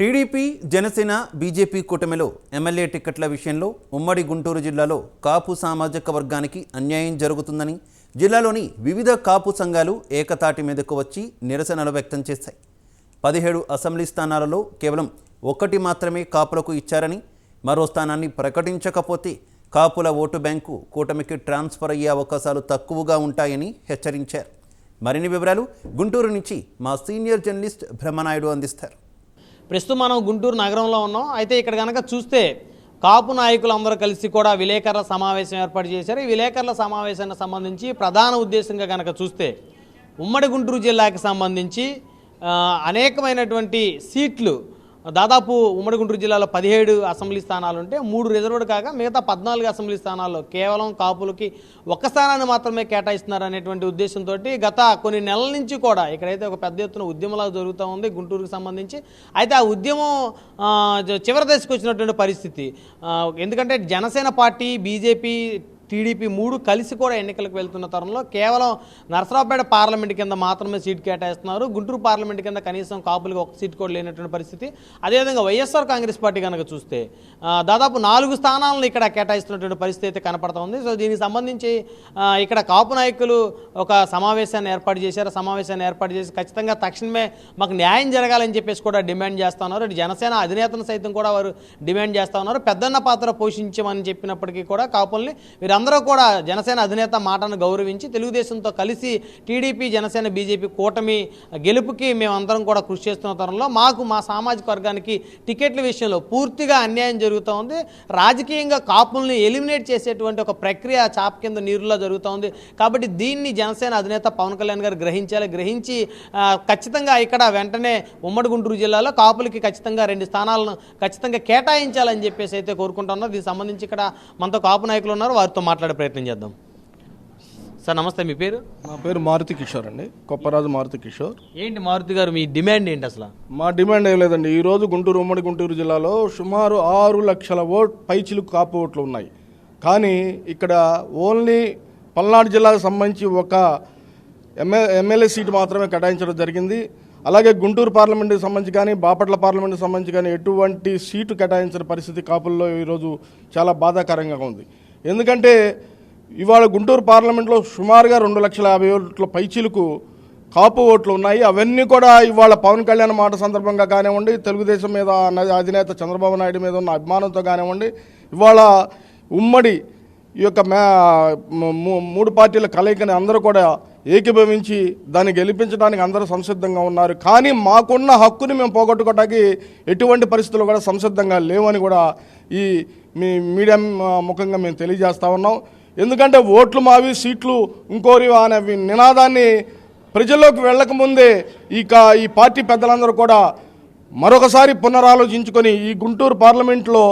TDP Janasena BJP కూటమిలో MLA టిక్కెట్ల విషయంలో ఉమ్మడి గుంటూరు జిల్లాలో కాపు సామాజిక వర్గానికి అన్యాయం జరుగుతుందని జిల్లాలోని వివిధ కాపు సంఘాలు ఏకతాటి మీదకు వచ్చి నిరసనలు వ్యక్తం చేశాయి. పదిహేడు అసెంబ్లీ స్థానాలలో కేవలం ఒకటి మాత్రమే కాపులకు ఇచ్చారని మరో స్థానాన్ని ప్రకటించకపోతే కాపుల ఓటు బ్యాంకు కూటమికి ట్రాన్స్ఫర్ అయ్యే అవకాశాలు తక్కువగా ఉంటాయని హెచ్చరించారు. మరిన్ని వివరాలు గుంటూరు నుంచి మా సీనియర్ జర్నలిస్ట్ బ్రహ్మనాయుడు అందిస్తారు. ప్రస్తుతం మనం గుంటూరు నగరంలో ఉన్నాం. అయితే ఇక్కడ కనుక చూస్తే కాపు నాయకులు అందరూ కలిసి కూడా విలేకరుల సమావేశం ఏర్పాటు చేశారు. ఈ విలేకరుల సమావేశానికి సంబంధించి ప్రధాన ఉద్దేశంగా కనుక చూస్తే ఉమ్మడి గుంటూరు జిల్లాకి సంబంధించి అనేకమైనటువంటి సీట్లు దాదాపు ఉమ్మడి గుంటూరు జిల్లాలో పదిహేడు అసెంబ్లీ స్థానాలు ఉంటే మూడు రిజర్వ్డ్ కాగా మిగతా పద్నాలుగు అసెంబ్లీ స్థానాల్లో కేవలం కాపులకి ఒక్క స్థానాన్ని మాత్రమే కేటాయిస్తున్నారు అనేటువంటి ఉద్దేశంతో గత కొన్ని నెలల నుంచి కూడా ఇక్కడైతే ఒక పెద్ద ఎత్తున ఉద్యమంలా జరుగుతూ ఉంది గుంటూరుకు సంబంధించి. అయితే ఆ ఉద్యమం చివరి దశకు వచ్చినటువంటి పరిస్థితి. ఎందుకంటే జనసేన పార్టీ బీజేపీ టీడీపీ మూడు కలిసి కూడా ఎన్నికలకు వెళ్తున్న తరుణంలో కేవలం నరసరావుపేట పార్లమెంట్ కింద మాత్రమే సీట్ కేటాయిస్తున్నారు. గుంటూరు పార్లమెంట్ కింద కనీసం కాపులకు ఒక సీట్ కూడా లేనటువంటి పరిస్థితి. అదేవిధంగా వైఎస్ఆర్ కాంగ్రెస్ పార్టీ కనుక చూస్తే దాదాపు నాలుగు స్థానాలను ఇక్కడ కేటాయిస్తున్నటువంటి పరిస్థితి అయితే కనపడుతుంది. సో దీనికి సంబంధించి ఇక్కడ కాపు నాయకులు ఒక సమావేశాన్ని ఏర్పాటు చేశారు. సమావేశాన్ని ఏర్పాటు చేసి ఖచ్చితంగా తక్షణమే మాకు న్యాయం జరగాలని చెప్పేసి కూడా డిమాండ్ చేస్తా ఉన్నారు. జనసేన అధినేతను సైతం కూడా వారు డిమాండ్ చేస్తా ఉన్నారు. పెద్దన్న పాత్ర పోషించమని చెప్పినప్పటికీ కూడా కాపుల్ని వీళ్ళందరూ కూడా జనసేన అధినేత మాటను గౌరవించి తెలుగుదేశంతో కలిసి టీడీపీ జనసేన బీజేపీ కూటమి గెలుపుకి మేమందరం కూడా కృషి చేస్తున్న తరంలో మాకు మా సామాజిక వర్గానికి టికెట్ల విషయంలో పూర్తిగా అన్యాయం జరుగుతూ ఉంది. రాజకీయంగా కాపుల్ని ఎలిమినేట్ చేసేటువంటి ఒక ప్రక్రియ చాప కింద నీరులో జరుగుతూ ఉంది. కాబట్టి దీన్ని జనసేన అధినేత పవన్ కళ్యాణ్ గారు గ్రహించాలి. గ్రహించి ఖచ్చితంగా ఇక్కడ వెంటనే ఉమ్మడి గుంటూరు జిల్లాలో కాపులకి ఖచ్చితంగా రెండు స్థానాలను ఖచ్చితంగా కేటాయించాలని చెప్పేసి అయితే కోరుకుంటున్నారు దీనికి సంబంధించి ఇక్కడ మనతో కాపు నాయకులు ఉన్నారు. వారితో మాట్లాడే ప్రయత్నం చేద్దాం. సార్ నమస్తే మీ పేరు? నా పేరు మారుతి కిషోర్ అండి. కొప్పరాజు మారుతి కిషోర్. ఏంటి మారుతి గారు మీ డిమాండ్ ఏంటి అసలు? మా డిమాండ్ ఏం లేదండి. ఈరోజు గుంటూరు ఉమ్మడి గుంటూరు జిల్లాలో సుమారు ఆరు లక్షల ఓట్ పైచిలుకు కాపు ఓట్లు ఉన్నాయి. కానీ ఇక్కడ ఓన్లీ పల్నాడు జిల్లాకు సంబంధించి ఒక ఎమ్మె ఎమ్మెల్యే సీటు మాత్రమే కేటాయించడం జరిగింది. అలాగే గుంటూరు పార్లమెంటుకి సంబంధించి కానీ బాపట్ల పార్లమెంటుకి సంబంధించి కానీ ఎటువంటి సీటు కేటాయించిన పరిస్థితి కాపుల్లో ఈరోజు చాలా బాధాకరంగా ఉంది. ఎందుకంటే ఇవాళ గుంటూరు పార్లమెంట్లో సుమారుగా రెండు లక్షల యాభై ఓట్ల పైచీలకు కాపు ఓట్లు ఉన్నాయి. అవన్నీ కూడా ఇవాళ పవన్ కళ్యాణ్ మాట సందర్భంగా కానివ్వండి తెలుగుదేశం మీద అధినేత చంద్రబాబు నాయుడు మీద ఉన్న అభిమానంతో కానివ్వండి ఇవాళ ఉమ్మడి ఈ యొక్క మూడు పార్టీల కలయికని అందరూ కూడా ఏకీభవించి దాన్ని గెలిపించడానికి అందరూ సంసిద్ధంగా ఉన్నారు. కానీ మాకున్న హక్కుని మేము పోగొట్టుకోవడానికి ఎటువంటి పరిస్థితులు కూడా సంసిద్ధంగా లేవని కూడా ఈ మీ మీడియా ముఖంగా మేము తెలియజేస్తా ఉన్నాం. ఎందుకంటే ఓట్లు మావి సీట్లు ఇంకోరి అనే నినాదాన్ని ప్రజల్లోకి వెళ్ళకముందే ఇక ఈ పార్టీ పెద్దలందరూ కూడా మరొకసారి పునరాలోచించుకొని ఈ గుంటూరు పార్లమెంట్లో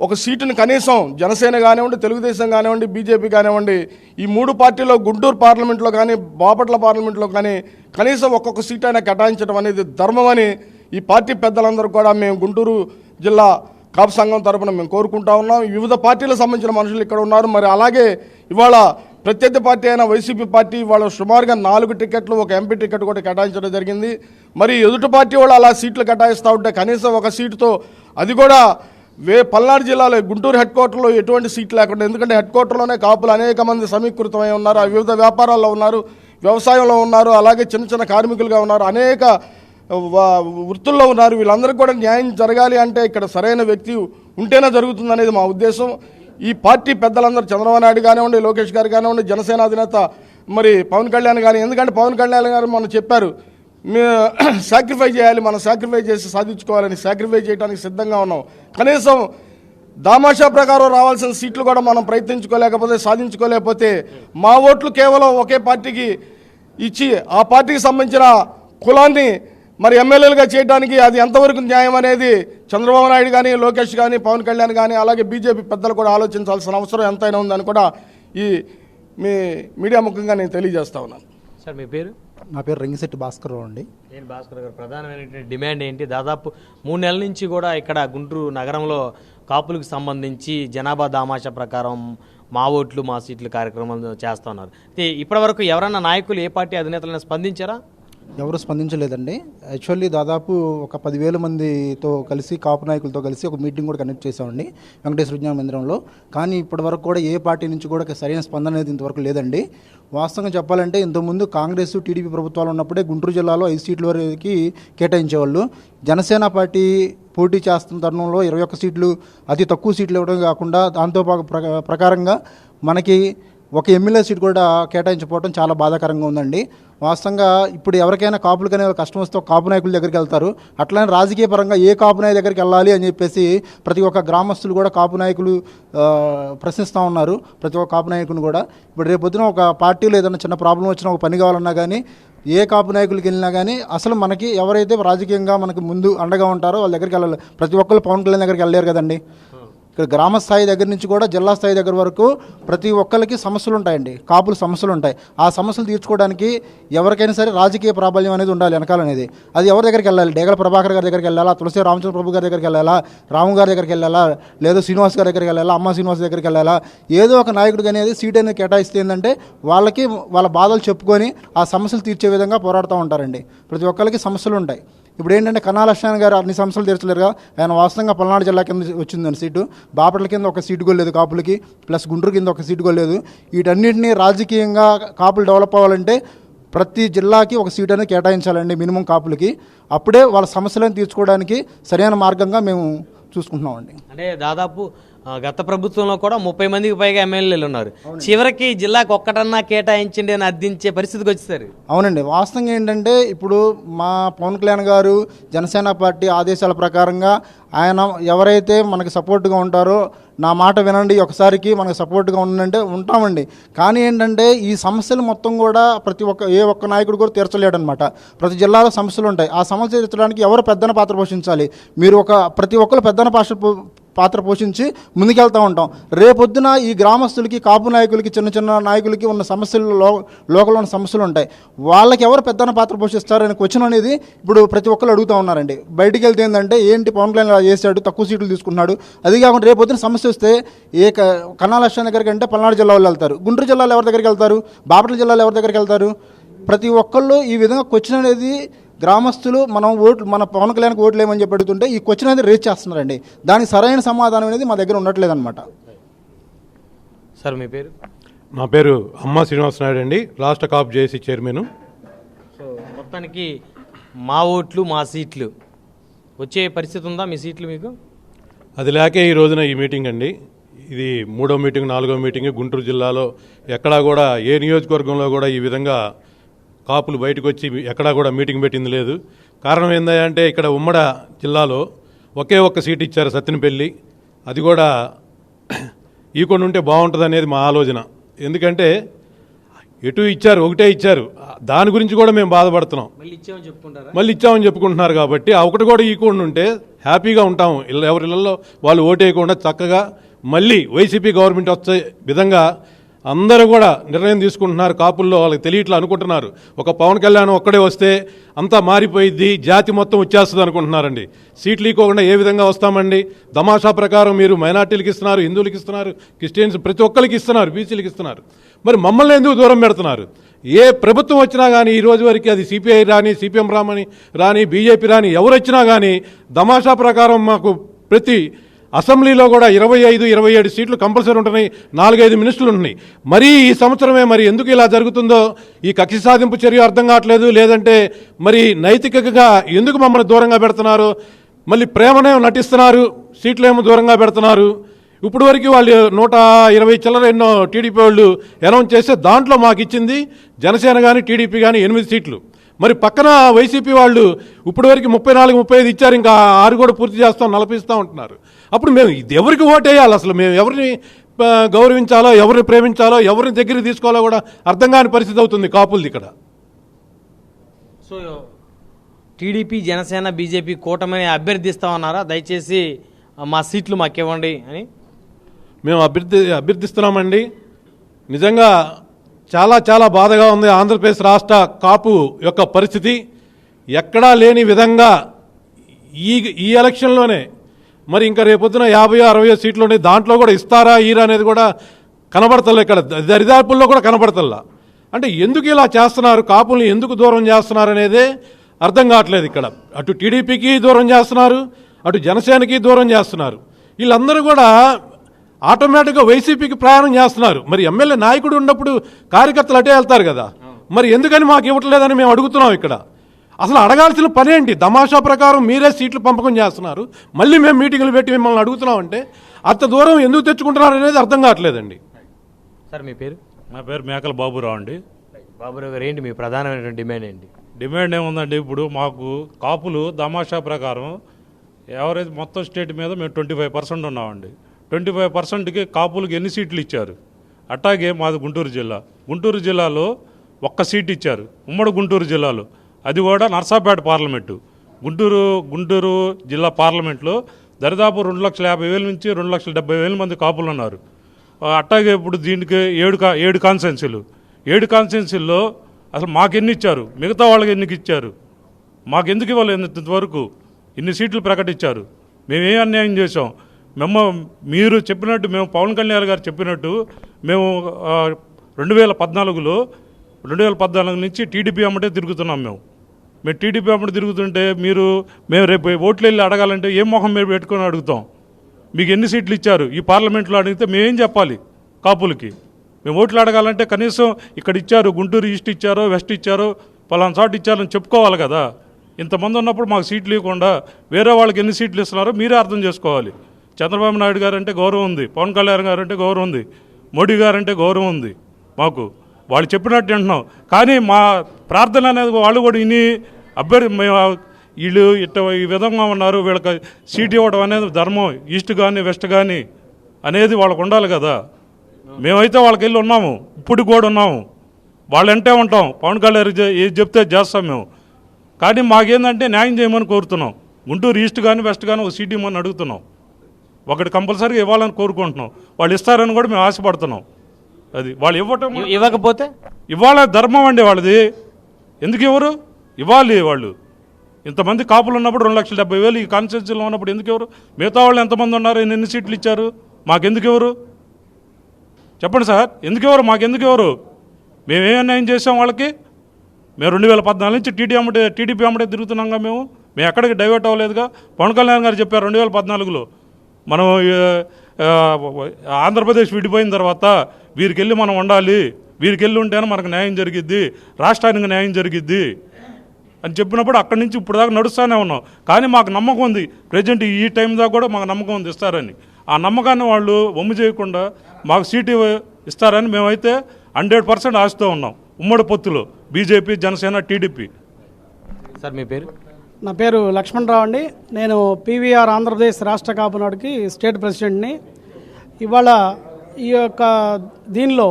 ఒక సీటుని కనీసం జనసేన కానివ్వండి తెలుగుదేశం కానివ్వండి బీజేపీ కానివ్వండి ఈ మూడు పార్టీలో గుంటూరు పార్లమెంట్లో కానీ బాపట్ల పార్లమెంట్లో కానీ కనీసం ఒక్కొక్క సీట్ అయినా కేటాయించడం అనేది ధర్మమని ఈ పార్టీ పెద్దలందరూ కూడా మేము గుంటూరు జిల్లా కాపు సంఘం తరపున మేము కోరుకుంటా ఉన్నాం. వివిధ పార్టీలకు సంబంధించిన మనుషులు ఇక్కడ ఉన్నారు. మరి అలాగే ఇవాళ ప్రత్యర్థి పార్టీ అయిన వైసీపీ పార్టీ ఇవాళ సుమారుగా నాలుగు టికెట్లు ఒక ఎంపీ టికెట్ కూడా కేటాయించడం జరిగింది. మరి ఎదుటి పార్టీ వాళ్ళు అలా సీట్లు కేటాయిస్తూ ఉంటే కనీసం ఒక సీటుతో అది కూడా వే పల్నాడు జిల్లాలో గుంటూరు హెడ్ క్వార్టర్లో ఎటువంటి సీట్ లేకుండా ఎందుకంటే హెడ్ క్వార్టర్లోనే కాపులు అనేక మంది సమీకృతమై ఉన్నారు. ఆ వివిధ వ్యాపారాల్లో ఉన్నారు వ్యవసాయంలో ఉన్నారు అలాగే చిన్న చిన్న కార్మికులుగా ఉన్నారు. అనేక వృత్తుల్లో ఉన్నారు. వీళ్ళందరికీ కూడా న్యాయం జరగాలి అంటే ఇక్కడ సరైన వ్యక్తి ఉంటేనే జరుగుతుంది అనేది మా ఉద్దేశం. ఈ పార్టీ పెద్దలందరూ చంద్రబాబు నాయుడు కానివ్వండి లోకేష్ గారు కానివ్వండి జనసేన అధినేత మరి పవన్ కళ్యాణ్ కానీ ఎందుకంటే పవన్ కళ్యాణ్ గారు మొన్న చెప్పారు సాక్రిఫై చేయాలి మనం సాక్రిఫై చేసి సాధించుకోవాలని సాక్రిఫై చేయడానికి సిద్ధంగా ఉన్నాం. కనీసం దామాషా ప్రకారం రావాల్సిన సీట్లు కూడా మనం ప్రయత్నించుకోలేకపోతే సాధించుకోలేకపోతే మా ఓట్లు కేవలం ఒకే పార్టీకి ఇచ్చి ఆ పార్టీకి సంబంధించిన కులాన్ని మరి ఎమ్మెల్యేలుగా చేయడానికి అది ఎంతవరకు న్యాయం అనేది చంద్రబాబు నాయుడు కానీ లోకేష్ కానీ పవన్ కళ్యాణ్ కానీ అలాగే బీజేపీ పెద్దలు కూడా ఆలోచించాల్సిన అవసరం ఎంతైనా ఉందని కూడా ఈ మీ మీడియా ముఖంగా నేను తెలియజేస్తా ఉన్నాను. సార్ మీ పేరు? నా పేరు రింగిశెట్టి భాస్కర్ రావు అండి. ఏంటి భాస్కర్ గారు? ప్రధానమైనటువంటి డిమాండ్ ఏంటి? దాదాపు మూడు నెలల నుంచి కూడా ఇక్కడ గుంటూరు నగరంలో కాపులకు సంబంధించి జనాభా దామాషా ప్రకారం మా ఓట్లు మా సీట్లు కార్యక్రమాలు చేస్తున్నారు అయితే ఇప్పటివరకు ఎవరైనా నాయకులు ఏ పార్టీ అధినేతలను స్పందించారా? ఎవరు స్పందించలేదండి. యాక్చువల్లీ దాదాపు ఒక పదివేల మందితో కలిసి కాపు నాయకులతో కలిసి ఒక మీటింగ్ కూడా కండక్ట్ చేసామండి వెంకటేశ్వర విజ్ఞాన మందిరంలో కానీ ఇప్పటి వరకు కూడా ఏ పార్టీ నుంచి కూడా సరైన స్పందన అనేది ఇంతవరకు లేదండి. వాస్తవంగా చెప్పాలంటే ఇంతకుముందు కాంగ్రెస్ టీడీపీ ప్రభుత్వాలు ఉన్నప్పుడే గుంటూరు జిల్లాలో ఐదు సీట్ల వరకు కేటాయించేవాళ్ళు. జనసేన పార్టీ పోటీ చేస్తున్న తరుణంలో ఇరవై ఒక్క సీట్లు అతి తక్కువ సీట్లు ఇవ్వడం కాకుండా దాంతో ప్రకారంగా మనకి ఒక ఎమ్మెల్యే సీట్ కూడా కేటాయించకపోవడం చాలా బాధాకరంగా ఉందండి. వాస్తవంగా ఇప్పుడు ఎవరికైనా కాపులకనే కష్టం వస్తే ఒక కాపు నాయకుల దగ్గరికి వెళ్తారు. అట్లనే రాజకీయ పరంగా ఏ కాపు నాయకు దగ్గరికి వెళ్ళాలి అని చెప్పేసి ప్రతి ఒక్క గ్రామస్తులు కూడా కాపు నాయకులు ప్రశ్నిస్తూ ఉన్నారు. ప్రతి ఒక్క కాపు నాయకుని కూడా. ఇప్పుడు రేపు ఒక పార్టీలో ఏదైనా చిన్న ప్రాబ్లం వచ్చినా ఒక పని కావాలన్నా కానీ ఏ కాపు నాయకులకి వెళ్ళినా కానీ అసలు మనకి ఎవరైతే రాజకీయంగా మనకి ముందు అండగా ఉంటారో వాళ్ళ దగ్గరికి వెళ్ళాలి. ప్రతి ఒక్కరు పవన్ కళ్యాణ్ దగ్గరికి వెళ్ళలేరు కదండి. ఇక్కడ గ్రామ స్థాయి దగ్గర నుంచి కూడా జిల్లా స్థాయి దగ్గర వరకు ప్రతి ఒక్కరికి సమస్యలు ఉంటాయండి. కాపులు సమస్యలు ఉంటాయి. ఆ సమస్యలు తీర్చుకోవడానికి ఎవరికైనా సరే రాజకీయ ప్రాబల్యం అనేది ఉండాలి వెనకాల అనేది అది ఎవరి దగ్గరికి వెళ్ళాలి? డేగల ప్రభాకర్ గారి దగ్గరికి వెళ్ళాలా? తులసి రామచంద్ర ప్రభు గారి దగ్గరికి వెళ్ళాలా? రాము గారి దగ్గరికి వెళ్ళాలా? లేదా శ్రీనివాస్ గారి దగ్గరికి వెళ్ళాలా? అమ్మ శ్రీనివాస్ దగ్గరికి వెళ్ళాలా? ఏదో ఒక నాయకుడికి అనేది సీట్ అనేది కేటాయిస్తే ఏంటంటే వాళ్ళకి వాళ్ళ బాధలు చెప్పుకొని ఆ సమస్యలు తీర్చే విధంగా పోరాడుతూ ఉంటారండి. ప్రతి ఒక్కరికి సమస్యలు ఉంటాయి. ఇప్పుడు ఏంటంటే కన్నా లక్ష్మణ్ గారు అన్ని సమస్యలు తీర్చలేరుగా ఆయన వాస్తవంగా పల్నాడు జిల్లా కింద వచ్చిందని సీటు. బాపట్ల కింద ఒక సీటు కూడా లేదు కాపులకి. ప్లస్ గుంటూరు కింద ఒక సీటు కూడా లేదు. వీటన్నిటిని రాజకీయంగా కాపులు డెవలప్ అవ్వాలంటే ప్రతి జిల్లాకి ఒక సీట్ అనేది కేటాయించాలండి మినిమం కాపులకి. అప్పుడే వాళ్ళ సమస్యలను తీర్చుకోవడానికి సరైన మార్గంగా మేము చూసుకుంటున్నామండి. అంటే దాదాపు గత ప్రభుత్వంలో కూడా ముప్పై మందికి పైగా ఎమ్మెల్యేలు ఉన్నారు. చివరికి జిల్లాకు ఒక్కటన్నా కేటాయించండి అని అర్థించే పరిస్థితికి వచ్చేసారు. అవునండి. వాస్తవంగా ఏంటంటే ఇప్పుడు మా పవన్ కళ్యాణ్ గారు జనసేన పార్టీ ఆదేశాల ప్రకారంగా ఆయన ఎవరైతే మనకి సపోర్ట్గా ఉంటారో నా మాట వినండి ఒకసారికి మనకు సపోర్ట్గా ఉండంటే ఉంటామండి. కానీ ఏంటంటే ఈ సమస్యలు మొత్తం కూడా ప్రతి ఒక్క ఏ ఒక్క నాయకుడు కూడా తీర్చలేడనమాట ప్రతి జిల్లాలో సమస్యలు ఉంటాయి. ఆ సమస్య తీర్చడానికి ఎవరు పెద్దన పాత్ర పోషించాలి? మీరు ఒక ప్రతి ఒక్కరు పెద్దన పాత్ర పాత్ర పోషించి ముందుకెళ్తూ ఉంటాం. రేపొద్దున ఈ గ్రామస్తులకి కాపు నాయకులకి చిన్న చిన్న నాయకులకి ఉన్న సమస్యలు లో లోకల్లో ఉన్న సమస్యలు ఉంటాయి. వాళ్ళకి ఎవరు పెద్దన పాత్ర పోషిస్తారని క్వశ్చన్ అనేది ఇప్పుడు ప్రతి ఒక్కరు అడుగుతూ ఉన్నారండి. బయటికి వెళ్తే ఏంటంటే ఏంటి పవన్ కళ్యాణ్ చేశాడు తక్కువ సీట్లు తీసుకున్నాడు అది కాకుండా రేపొద్దున సమస్య వస్తే ఏ క- కన్నా లక్ష్మణ్ దగ్గరికి అంటే పల్నాడు జిల్లా వాళ్ళు వెళ్తారు. గుంటూరు జిల్లాలో ఎవరి దగ్గరికి వెళ్తారు? బాపట్ల జిల్లాలో ఎవరి దగ్గరికి వెళ్తారు? ప్రతి ఒక్కళ్ళు ఈ విధంగా క్వశ్చన్ అనేది గ్రామస్తులు మనం ఓట్లు మన పవన్ కళ్యాణ్కి ఓట్లు ఏమని చెప్పి అడుగుతుంటే ఈ క్వశ్చన్ అనేది రేజ్ చేస్తున్నారండి. దానికి సరైన సమాధానం అనేది మా దగ్గర ఉండట్లేదన్నమాట. సార్ మీ పేరు? నా పేరు అమ్మ శ్రీనివాసనాయుడు అండి. రాష్ట్ర కాప్ జేఏసీ చైర్మన్ సో మొత్తానికి మా ఓట్లు మా సీట్లు వచ్చే పరిస్థితి ఉందా? మీ సీట్లు మీకు? అది లేకే ఈ రోజున ఈ మీటింగ్ అండి. ఇది మూడో మీటింగ్ నాలుగో మీటింగ్ గుంటూరు జిల్లాలో ఎక్కడా కూడా ఏ నియోజకవర్గంలో కూడా ఈ విధంగా కాపులు బయటకు వచ్చి ఎక్కడా కూడా మీటింగ్ పెట్టింది లేదు. కారణం ఏందంటే ఇక్కడ ఉమ్మడ జిల్లాలో ఒకే ఒక్క సీట్ ఇచ్చారు సత్తినపల్లి. అది కూడా ఈ కొన్ని ఉంటే బాగుంటుంది అనేది మా ఆలోచన. ఎందుకంటే ఎటు ఇచ్చారు ఒకటే ఇచ్చారు. దాని గురించి కూడా మేము బాధపడుతున్నాం. మళ్ళీ ఇచ్చామని చెప్పుకుంటారా? మళ్ళీ ఇచ్చామని చెప్పుకుంటున్నారు కాబట్టి ఆ ఒకటి కూడా ఇవ్వకుండా ఉంటే హ్యాపీగా ఉంటాము. ఇళ్ళ ఎవరి ఇళ్ళల్లో వాళ్ళు ఓటేయకుండా చక్కగా మళ్ళీ వైసీపీ గవర్నమెంట్ వచ్చే విధంగా అందరూ కూడా నిర్ణయం తీసుకుంటున్నారు కాపుల్లో వాళ్ళకి తెలియట్లా అనుకుంటున్నారు. ఒక పవన్ కళ్యాణ్ ఒక్కడే వస్తే అంతా మారిపోయిద్ది జాతి మొత్తం వచ్చేస్తుంది అనుకుంటున్నారండి. సీట్లు ఇవ్వకుండా ఏ విధంగా వస్తామండి? దమాషా ప్రకారం మీరు మైనార్టీలకు ఇస్తున్నారు హిందువులకి ఇస్తున్నారు క్రిస్టియన్స్ ప్రతి ఒక్కరికి ఇస్తున్నారు బీసీలకు ఇస్తున్నారు. మరి మమ్మల్ని ఎందుకు దూరం పెడుతున్నారు? ఏ ప్రభుత్వం వచ్చినా కానీ ఈ రోజు వరకు అది సిపిఐ రాని సిపిఎం రామని రాని బీజేపీ రాని ఎవరు వచ్చినా కానీ దమాషా ప్రకారం మాకు ప్రతి అసెంబ్లీలో కూడా ఇరవై ఐదు ఇరవై ఏడు సీట్లు కంపల్సరీ ఉంటున్నాయి. నాలుగైదు మినిస్టులు ఉంటున్నాయి. మరీ ఈ సంవత్సరమే మరి ఎందుకు ఇలా జరుగుతుందో ఈ కక్ష సాధింపు చర్య అర్థం కావట్లేదు. లేదంటే మరి నైతికంగా ఎందుకు మమ్మల్ని దూరంగా పెడుతున్నారు? మళ్ళీ ప్రేమనే నటిస్తున్నారు. సీట్లేమో దూరంగా పెడుతున్నారు. ఇప్పుడు వరకు వాళ్ళు నూట ఇరవై చిల్లర ఎన్నో టీడీపీ వాళ్ళు అనౌన్స్ చేస్తే దాంట్లో మాకు ఇచ్చింది జనసేన కానీ టీడీపీ కానీ ఎనిమిది సీట్లు. మరి పక్కన వైసీపీ వాళ్ళు ఇప్పుడు వరకు ముప్పై నాలుగు ముప్పై ఐదు ఇచ్చారు ఇంకా ఆరు కూడా పూర్తి చేస్తాం నలభై ఇస్తాం ఉంటున్నారు అప్పుడు మేము ఇది ఎవరికి ఓటేయాలి అసలు మేము ఎవరిని గౌరవించాలో ఎవరిని ప్రేమించాలో ఎవరిని దగ్గరికి తీసుకోవాలో కూడా అర్థం కాని పరిస్థితి అవుతుంది కాపులది ఇక్కడ. సో టీడీపీ జనసేన బీజేపీ కూటమిని అభ్యర్థిస్తామన్నారా దయచేసి ఆ, మా సీట్లు మాకు ఇవ్వండి అని. మేము అభ్యర్థి అభ్యర్థిస్తున్నామండి. నిజంగా చాలా చాలా బాధగా ఉంది ఆంధ్రప్రదేశ్ రాష్ట్ర కాపు యొక్క పరిస్థితి. ఎక్కడా లేని విధంగా ఈ ఈ ఎలక్షన్లోనే మరి ఇంకా రేపొద్దున యాభై అరవై సీట్లు ఉన్నాయి దాంట్లో కూడా ఇస్తారా ఈరా అనేది కూడా కనబడతలే ఇక్కడ. దరిదాపుల్లో కూడా కనబడతల్లా. అంటే ఎందుకు ఇలా చేస్తున్నారు? కాపుల్ని ఎందుకు దూరం చేస్తున్నారు అనేదే అర్థం కావట్లేదు ఇక్కడ. అటు టీడీపీకి దూరం చేస్తున్నారు అటు జనసేనకి దూరం చేస్తున్నారు. వీళ్ళందరూ కూడా ఆటోమేటిక్గా వైసీపీకి ప్రయాణం చేస్తున్నారు. మరి ఎమ్మెల్యే నాయకుడు ఉన్నప్పుడు కార్యకర్తలు అటే వెళ్తారు కదా. మరి ఎందుకని మాకు ఇవ్వట్లేదని మేము అడుగుతున్నాం ఇక్కడ. అసలు అడగాల్సిన పని ఏంటి? తమాషా ప్రకారం మీరే సీట్లు పంపకం చేస్తున్నారు. మళ్ళీ మేము మీటింగ్లు పెట్టి మిమ్మల్ని అడుగుతున్నామంటే అంత దూరం ఎందుకు తెచ్చుకుంటున్నారు అనేది అర్థం కావట్లేదండి. సార్ మీ పేరు? నా పేరు మేకల బాబురావు అండి. బాబురావు గారు ఏంటి మీ ప్రధానమైనటువంటి డిమాండ్ ఏంటి? డిమాండ్ ఏముందండి ఇప్పుడు మాకు కాపులు తమాషా ప్రకారం ఎవరైతే మొత్తం స్టేట్ మీద మేము ట్వంటీ ఫైవ్ పర్సెంట్ ఉన్నామండి. ట్వంటీ ఫైవ్ పర్సెంట్కి కాపులకు ఎన్ని సీట్లు ఇచ్చారు? అట్లాగే మాది గుంటూరు జిల్లా. గుంటూరు జిల్లాలో ఒక్క సీట్ ఇచ్చారు. ఉమ్మడి గుంటూరు జిల్లాలో. అది కూడా నర్సాపేట పార్లమెంటు. గుంటూరు గుంటూరు జిల్లా పార్లమెంట్లో దరిదాపు రెండు లక్షల యాభై వేల నుంచి రెండు లక్షల డెబ్బై వేల మంది కాపులు ఉన్నారు. అట్టాగే అట్లాగే ఇప్పుడు దీనికి ఏడు కా ఏడు కాన్సెన్సీలు ఏడు కాన్సెన్సీల్లో అసలు మాకెన్ని ఇచ్చారు? మిగతా వాళ్ళకి ఎన్నికి ఇచ్చారు? మాకెందుకు ఇవ్వలేదు ఇంతవరకు? ఇన్ని సీట్లు ప్రకటించారు. మేమేం అన్యాయం చేసాం మేము మీరు చెప్పినట్టు మేము పవన్ కళ్యాణ్ గారు చెప్పినట్టు మేము రెండు వేల పద్నాలుగులో రెండు వేల పద్నాలుగు నుంచి టీడీపీ అమ్మటే తిరుగుతున్నాం మేము. మేము టీడీపీ అమ్మట తిరుగుతుంటే మీరు మేము రేపు ఓట్లు వెళ్ళి అడగాలంటే ఏం మొహం మీరు పెట్టుకొని అడుగుతాం? మీకు ఎన్ని సీట్లు ఇచ్చారు? ఈ పార్లమెంట్లో అడిగితే మేమేం చెప్పాలి కాపులకి? మేము ఓట్లు అడగాలంటే కనీసం ఇక్కడ ఇచ్చారు గుంటూరు ఈస్ట్ ఇచ్చారో వెస్ట్ ఇచ్చారో పలానా చోట ఇచ్చారని చెప్పుకోవాలి కదా. ఇంతమంది ఉన్నప్పుడు మాకు సీట్లు ఇవ్వకుండా వేరే వాళ్ళకి ఎన్ని సీట్లు ఇస్తున్నారో మీరే అర్థం చేసుకోవాలి. చంద్రబాబు నాయుడు గారు అంటే గౌరవం ఉంది. పవన్ కళ్యాణ్ గారు అంటే గౌరవం ఉంది. మోడీ గారు అంటే గౌరవం ఉంది. మాకు వాళ్ళు చెప్పినట్టు వింటున్నాం. కానీ మా ప్రార్థన అనేది వాళ్ళు కూడా ఇని అభ్యర్థి మేము వీళ్ళు ఇట్ట ఈ విధంగా ఉన్నారు. వీళ్ళకి సీట్ ఇవ్వడం అనేది ధర్మం. ఈస్ట్ కానీ వెస్ట్ కానీ అనేది వాళ్ళకు ఉండాలి కదా. మేమైతే వాళ్ళకి వెళ్ళి ఉన్నాము. ఇప్పుడు కూడా ఉన్నాము. వాళ్ళంటే ఉంటాం. పవన్ కళ్యాణ్ ఏది చెప్తే చేస్తాం మేము. కానీ మాకేందంటే న్యాయం చేయమని కోరుతున్నాం. గుంటూరు ఈస్ట్ కానీ వెస్ట్ కానీ ఒక సీట్ ఇవ్వమని అడుగుతున్నాం. ఒకటి కంపల్సరీగా ఇవ్వాలని కోరుకుంటున్నాం. వాళ్ళు ఇస్తారని కూడా మేము ఆశపడుతున్నాం. అది వాళ్ళు ఇవ్వటం ఇవ్- ఇవ్వకపోతే? ఇవాళ ధర్మం అండి వాళ్ళది. ఎందుకు ఇవ్వరు? ఇవ్వాలి వాళ్ళు. ఇంతమంది కాపులు ఉన్నప్పుడు రెండు లక్షల డెబ్బై వేలు ఈ కాన్స్టిట్యూన్సీలో ఉన్నప్పుడు ఎందుకు ఎవరు మిగతా వాళ్ళు ఎంతమంది ఉన్నారు? ఎన్ని ఎన్ని సీట్లు ఇచ్చారు? మాకెందుకు ఎవరు చెప్పండి సార్ ఎందుకు ఎవరు మాకెందుకు ఎవరు మేమేం అన్యాయం చేసాం వాళ్ళకి? మేము రెండు వేల పద్నాలుగు నుంచి టీడీ అమ్మటే టీడీపీ అమ్మటే తిరుగుతున్నాంగా మేము. మేము ఎక్కడికి డైవర్ట్ అవ్వలేదుగా. పవన్ కళ్యాణ్ గారు చెప్పారు రెండు వేల పద్నాలుగులో. మనం ఆంధ్రప్రదేశ్ విడిపోయిన తర్వాత వీరికి వెళ్ళి మనం ఉండాలి. వీరికి వెళ్ళి ఉంటేనే మనకు న్యాయం జరిగిద్ది. రాష్ట్రానికి న్యాయం జరిగిద్ది. అని చెప్పినప్పుడు అక్కడి నుంచి ఇప్పుడు దాకా నడుస్తూనే ఉన్నాం. కానీ మాకు నమ్మకం ఉంది. ప్రజెంట్ ఈ టైం దాకా కూడా మాకు నమ్మకం ఉంది ఇస్తారని. ఆ నమ్మకాన్ని వాళ్ళు వమ్ము చేయకుండా మాకు సీటు ఇస్తారని మేమైతే హండ్రెడ్ పర్సెంట్ ఆశతో ఉన్నాం. ఉమ్మడి పొత్తులో బీజేపీ జనసేన టీడీపీ. సార్ మీ పేరు? నా పేరు లక్ష్మణరావు అండి. నేను పీవీఆర్ ఆంధ్రప్రదేశ్ రాష్ట్ర కాపునాడుకి స్టేట్ ప్రెసిడెంట్ని. ఇవాళ ఈ యొక్క దీనిలో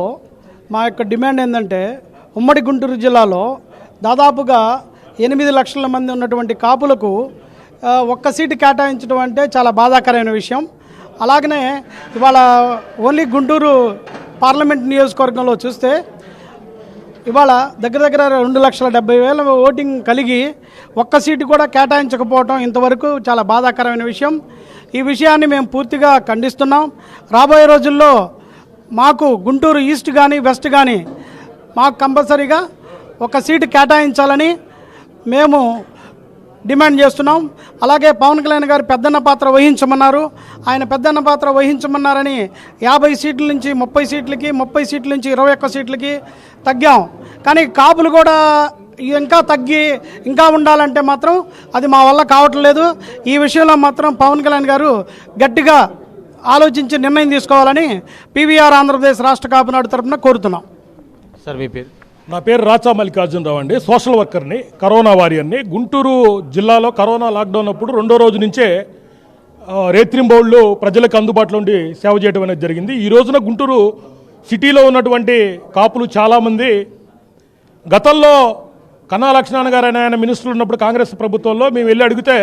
మా యొక్క డిమాండ్ ఏంటంటే ఉమ్మడి గుంటూరు జిల్లాలో దాదాపుగా ఎనిమిది లక్షల మంది ఉన్నటువంటి కాపులకు ఒక్క సీటు కేటాయించడం అంటే చాలా బాధాకరమైన విషయం. అలాగనే ఇవాళ ఓన్లీ గుంటూరు పార్లమెంట్ నియోజకవర్గంలో చూస్తే ఇవాళ దగ్గర దగ్గర రెండు లక్షల డెబ్బై వేల ఓటింగ్ కలిగి ఒక్క సీటు కూడా కేటాయించకపోవటం ఇంతవరకు చాలా బాధాకరమైన విషయం. ఈ విషయాన్ని మేము పూర్తిగా ఖండిస్తున్నాం. రాబోయే రోజుల్లో మాకు గుంటూరు ఈస్ట్ కానీ వెస్ట్ కానీ మాకు కంపల్సరీగా ఒక సీటు కేటాయించాలని మేము డిమాండ్ చేస్తున్నాం. అలాగే పవన్ కళ్యాణ్ గారు పెద్దన్న పాత్ర వహించమన్నారు. ఆయన పెద్దన్న పాత్ర వహించమన్నారని యాభై సీట్ల నుంచి ముప్పై సీట్లకి ముప్పై సీట్ల నుంచి ఇరవై ఒక్క సీట్లకి తగ్గాం. కానీ కాపులు కూడా ఇంకా తగ్గి ఇంకా ఉండాలంటే మాత్రం అది మా వల్ల కావట్లేదు. ఈ విషయంలో మాత్రం పవన్ కళ్యాణ్ గారు గట్టిగా ఆలోచించి నిర్ణయం తీసుకోవాలని పీవీఆర్ ఆంధ్రప్రదేశ్ రాష్ట్ర కాపునాడు తరపున కోరుతున్నాం. సార్ మీ పేరు? నా పేరు రాచా మల్లికార్జునరావు అండి. సోషల్ వర్కర్ని కరోనా వారియర్ని. గుంటూరు జిల్లాలో కరోనా లాక్డౌన్ అప్పుడు రెండో రోజు నుంచే రేత్రింబౌళ్ళు ప్రజలకు అందుబాటులో ఉండి సేవ చేయడం అనేది జరిగింది. ఈ రోజున గుంటూరు సిటీలో ఉన్నటువంటి కాపులు చాలామంది గతంలో కన్నా లక్ష్మణ గారు అనే ఆయన మినిస్టర్ ఉన్నప్పుడు కాంగ్రెస్ ప్రభుత్వంలో మేము వెళ్ళి అడిగితే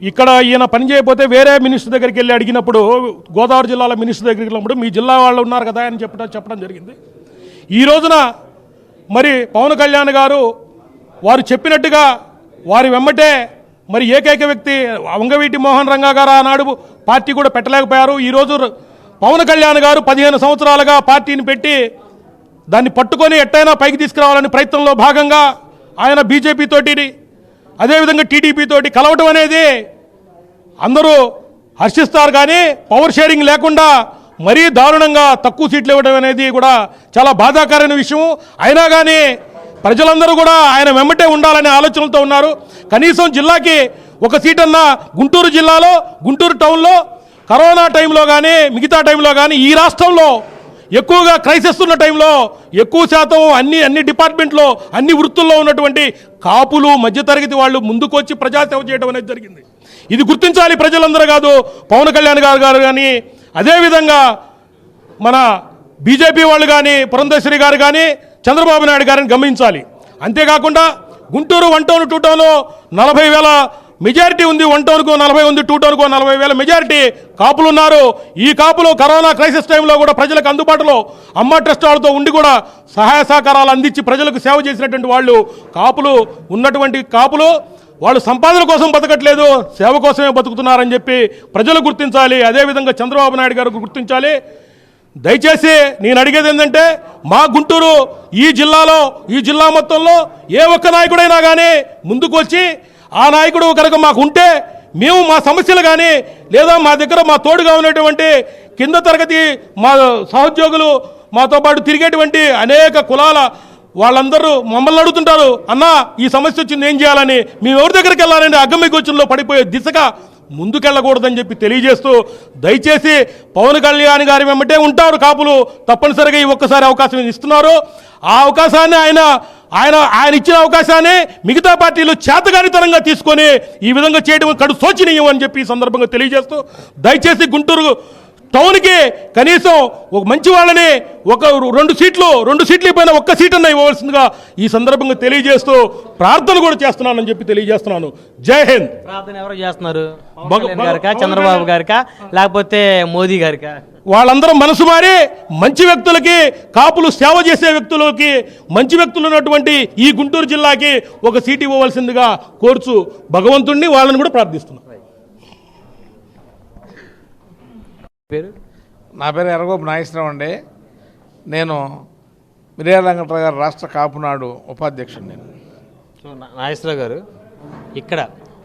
ఇక్కడ ఈయన పని చేయకపోతే వేరే మినిస్టర్ దగ్గరికి వెళ్ళి అడిగినప్పుడు గోదావరి జిల్లాలో మినిస్టర్ దగ్గరికి వెళ్ళినప్పుడు మీ జిల్లా వాళ్ళు ఉన్నారు కదా అని చెప్పడం చెప్పడం జరిగింది. ఈ రోజున మరి పవన్ కళ్యాణ్ గారు వారు చెప్పినట్టుగా వారి వెమ్మటే మరి ఏకైక వ్యక్తి వంగవీటి మోహన్ రంగా గారు ఆనాడు పార్టీ కూడా పెట్టలేకపోయారు. ఈరోజు పవన్ కళ్యాణ్ గారు పదిహేను సంవత్సరాలుగా పార్టీని పెట్టి దాన్ని పట్టుకొని ఎట్టయినా పైకి తీసుకురావాలని ప్రయత్నంలో భాగంగా ఆయన బీజేపీ తోటి అదేవిధంగా టీడీపీ తోటి కలవటం అనేది అందరూ హర్షిస్తారు. కానీ పవర్ షేరింగ్ లేకుండా మరీ దారుణంగా తక్కువ సీట్లు ఇవ్వడం అనేది కూడా చాలా బాధాకరమైన విషయం అయినా కానీ ప్రజలందరూ కూడా ఆయన వెంబటే ఉండాలనే ఆలోచనలతో ఉన్నారు. కనీసం జిల్లాకి ఒక సీట్ గుంటూరు జిల్లాలో గుంటూరు టౌన్లో కరోనా టైంలో కానీ మిగతా టైంలో కానీ ఈ రాష్ట్రంలో ఎక్కువగా క్రైసిస్ ఉన్న టైంలో ఎక్కువ శాతం అన్ని అన్ని డిపార్ట్మెంట్లో అన్ని వృత్తుల్లో ఉన్నటువంటి కాపులు మధ్యతరగతి వాళ్ళు ముందుకు వచ్చి ప్రజాసేవ చేయడం అనేది జరిగింది. ఇది గుర్తించాలి ప్రజలందరూ కాదు. పవన్ కళ్యాణ్ గారు గారు కానీ అదేవిధంగా మన బీజేపీ వాళ్ళు కానీ పురంధేశ్వరి గారు కానీ చంద్రబాబు నాయుడు గారిని గమనించాలి. అంతేకాకుండా గుంటూరు వన్ టౌన్ టూ టౌన్లో నలభై వేల మెజారిటీ ఉంది. వన్ టౌన్కు నలభై ఉంది టూ టౌన్కు నలభై వేల మెజారిటీ కాపులు ఉన్నారు ఈ కాపులు కరోనా క్రైసిస్ టైంలో కూడా ప్రజలకు అందుబాటులో అమ్మ ట్రస్ట్ వాళ్ళతో ఉండి కూడా సహాయ సహకారాలు అందించి ప్రజలకు సేవ చేసినటువంటి వాళ్ళు కాపులు ఉన్నటువంటి కాపులు వాళ్ళు సంపాదన కోసం బతకట్లేదు సేవ కోసమే బతుకుతున్నారని చెప్పి ప్రజలు గుర్తించాలి అదేవిధంగా చంద్రబాబు నాయుడు గారు గుర్తించాలి. దయచేసి నేను అడిగేది ఏంటంటే మా గుంటూరు ఈ జిల్లాలో ఈ జిల్లా మొత్తంలో ఏ ఒక్క నాయకుడైనా కానీ ముందుకు వచ్చి ఆ నాయకుడు కనుక మాకు ఉంటే మేము మా సమస్యలు కానీ లేదా మా దగ్గర మా తోడుగా ఉన్నటువంటి కింద తరగతి మా సహోద్యోగులు మాతో పాటు తిరిగేటువంటి అనేక కులాల వాళ్ళందరూ మమ్మల్ని అడుగుతుంటారు అన్న ఈ సమస్య వచ్చింది ఏం చేయాలని? మేము ఎవరి దగ్గరికి వెళ్ళాలని? అగమ్య గోచంలో పడిపోయే దిశగా ముందుకెళ్ళకూడదని చెప్పి తెలియజేస్తూ దయచేసి పవన్ కళ్యాణ్ గారి వెంబటే ఉంటారు కాపులు తప్పనిసరిగా ఈ ఒక్కసారి అవకాశం ఇస్తున్నారు. ఆ అవకాశాన్ని ఆయన ఆయన ఆయన ఇచ్చిన అవకాశాన్ని మిగతా పార్టీలు చేతగానితనంగా తీసుకొని ఈ విధంగా చేయడం కడు శోచనీయం అని చెప్పి ఈ సందర్భంగా తెలియజేస్తూ దయచేసి గుంటూరు టౌన్కి కనీసం ఒక మంచి వాళ్ళని ఒక రెండు సీట్లు రెండు సీట్లు పైన ఒక్క సీట్ అన్న ఇవ్వవలసిందిగా ఈ సందర్భంగా తెలియజేస్తూ ప్రార్థన కూడా చేస్తున్నానని చెప్పి తెలియజేస్తున్నాను. జై హింద్. ప్రార్థన ఎవరు చేస్తున్నారు? చంద్రబాబు గారికా లేకపోతే మోదీ గారికా? వాళ్ళందరూ మనసు మారి మంచి వ్యక్తులకి కాపులు సేవ చేసే వ్యక్తులకి మంచి వ్యక్తులు ఉన్నటువంటి ఈ గుంటూరు జిల్లాకి ఒక సీట్ ఇవ్వవలసిందిగా కోరుచు భగవంతుణ్ణి వాళ్ళని కూడా ప్రార్థిస్తున్నాను పేరు? నా పేరు ఎర్రగోపు నాగేశ్వరం అండి. నేను మిర్యాల వెంకటరావు గారు రాష్ట్ర కాపునాడు ఉపాధ్యక్షుడు నేను. సో నాగేశ్వరరావు గారు ఇక్కడ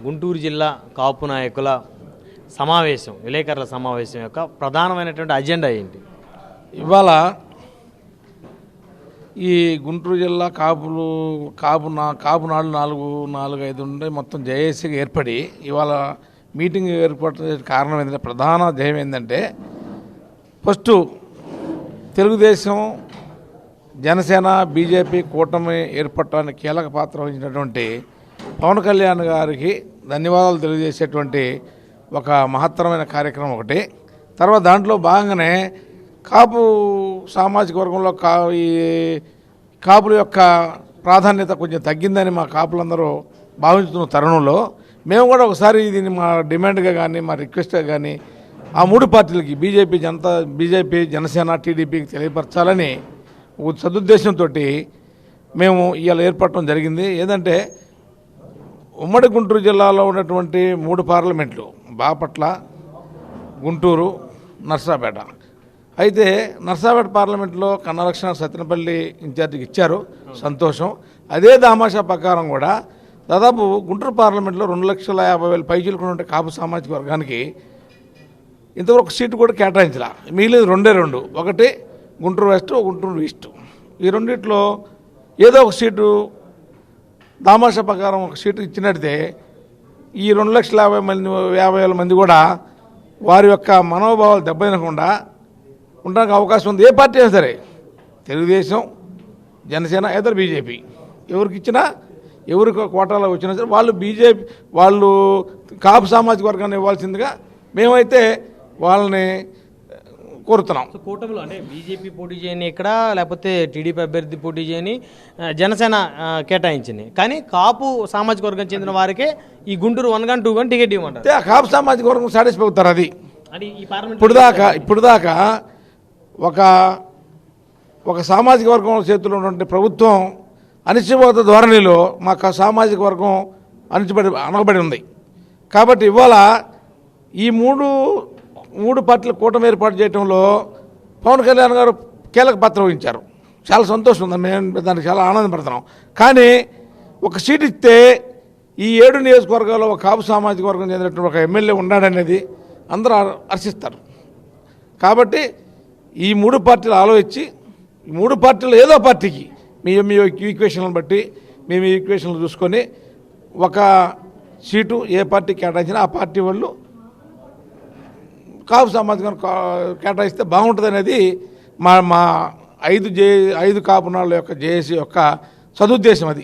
గుంటూరు జిల్లా కాపు నాయకుల సమావేశం విలేకరుల సమావేశం యొక్క ప్రధానమైనటువంటి అజెండా ఏంటి? ఇవాళ ఈ గుంటూరు జిల్లా కాపులు కాపు నా కాపునాడు నాలుగు నాలుగు ఐదు ఉండే మొత్తం జేఏసీగా ఏర్పడి ఇవాళ మీటింగ్ ఏర్పడే కారణం ఏంటంటే ప్రధాన ధ్యేయం ఏంటంటే ఫస్ట్ తెలుగుదేశం జనసేన బీజేపీ కూటమి ఏర్పడటానికి కీలక పాత్ర వహించినటువంటి పవన్ కళ్యాణ్ గారికి ధన్యవాదాలు తెలియజేసేటువంటి ఒక మహత్తరమైన కార్యక్రమం ఒకటి. తర్వాత దాంట్లో భాగంగానే కాపు సామాజిక వర్గంలో కా ఈ కాపుల యొక్క ప్రాధాన్యత కొంచెం తగ్గిందని మా కాపులందరూ భావించుతున్న తరుణంలో మేము కూడా ఒకసారి దీన్ని మా డిమాండ్గా కానీ మా రిక్వెస్ట్గా కానీ ఆ మూడు పార్టీలకి బీజేపీ జనతా బీజేపీ జనసేన టీడీపీకి తెలియపరచాలని సదుద్దేశంతో మేము ఇవాళ ఏర్పడటం జరిగింది. ఏంటంటే ఉమ్మడి గుంటూరు జిల్లాలో ఉన్నటువంటి మూడు పార్లమెంట్లు బాపట్ల గుంటూరు నర్సాపేట. అయితే నర్సాపేట పార్లమెంట్లో కన్నలక్ష్మణ సత్యనపల్లి ఇన్ఛార్జికి ఇచ్చారు. సంతోషం. అదే దామాషా ప్రకారం కూడా దాదాపు గుంటూరు పార్లమెంట్లో రెండు లక్షల యాభై వేల ఉంటే కాపు సామాజిక వర్గానికి ఇంతవరకు సీటు కూడా కేటాయించలా. మిగిలింది రెండే రెండు. ఒకటి గుంటూరు వెస్ట్ గుంటూరు ఈస్ట్. ఈ రెండిట్లో ఏదో ఒక సీటు దామాష ప్రకారం ఒక సీటు ఇచ్చినట్టే ఈ రెండు లక్షల యాభై మంది యాభై వేల మంది కూడా వారి యొక్క మనోభావాలు దెబ్బతినకుండా ఉండడానికి అవకాశం ఉంది. ఏ పార్టీ అయినా సరే తెలుగుదేశం జనసేన ఇతర బీజేపీ. ఎవరికి ఇచ్చినా ఎవరికి కోటాలో వచ్చినా సరే వాళ్ళు బీజేపీ వాళ్ళు కాపు సామాజిక వర్గాన్ని ఇవ్వాల్సిందిగా మేమైతే వాళ్ళని కోరుతున్నాం. కూటమిలో అంటే బీజేపీ పోటీ చేయని ఇక్కడ లేకపోతే టీడీపీ అభ్యర్థి పోటీ చేయని జనసేన కేటాయించింది. కానీ కాపు సామాజిక వర్గం చెందిన వారికే ఈ Guntur one gun two gun ticket ఇవ్వమంటారు. ఆ కాపు సామాజిక వర్గం సాటిస్ఫై అవుతారు అది. ఇప్పుడు దాకా ఇప్పుడు దాకా ఒక ఒక సామాజిక వర్గం చేతిలో ఉన్నటువంటి ప్రభుత్వం అనిశ్చిపోత ధోరణిలో మా సామాజిక వర్గం అణిచిబడి అనగబడి ఉంది. కాబట్టి ఇవాళ ఈ మూడు మూడు పార్టీల కూటమి ఏర్పాటు చేయడంలో పవన్ కళ్యాణ్ గారు కీలక పాత్ర వహించారు. చాలా సంతోషం ఉంది. మేము దానికి చాలా ఆనందపడుతున్నాం. కానీ ఒక సీట్ ఇస్తే ఈ ఏడు నియోజకవర్గాల్లో ఒక కాపు సామాజిక వర్గం చెందినటువంటి ఒక ఎమ్మెల్యే ఉన్నాడనేది అందరూ హర్షిస్తారు. కాబట్టి ఈ మూడు పార్టీలు ఆలోచించి ఈ మూడు పార్టీలు ఏదో పార్టీకి మీ మీ ఈక్వేషన్లను బట్టి మేము ఈక్వేషన్లు చూసుకొని ఒక సీటు ఏ పార్టీ కేటాయించినా ఆ పార్టీ వాళ్ళు కాపు సమాజం కేటాయిస్తే బాగుంటుంది అనేది మా మా ఐదు జే ఐదు కాపునాళ్ళ యొక్క జేఏసీ యొక్క సదుద్దేశం అది.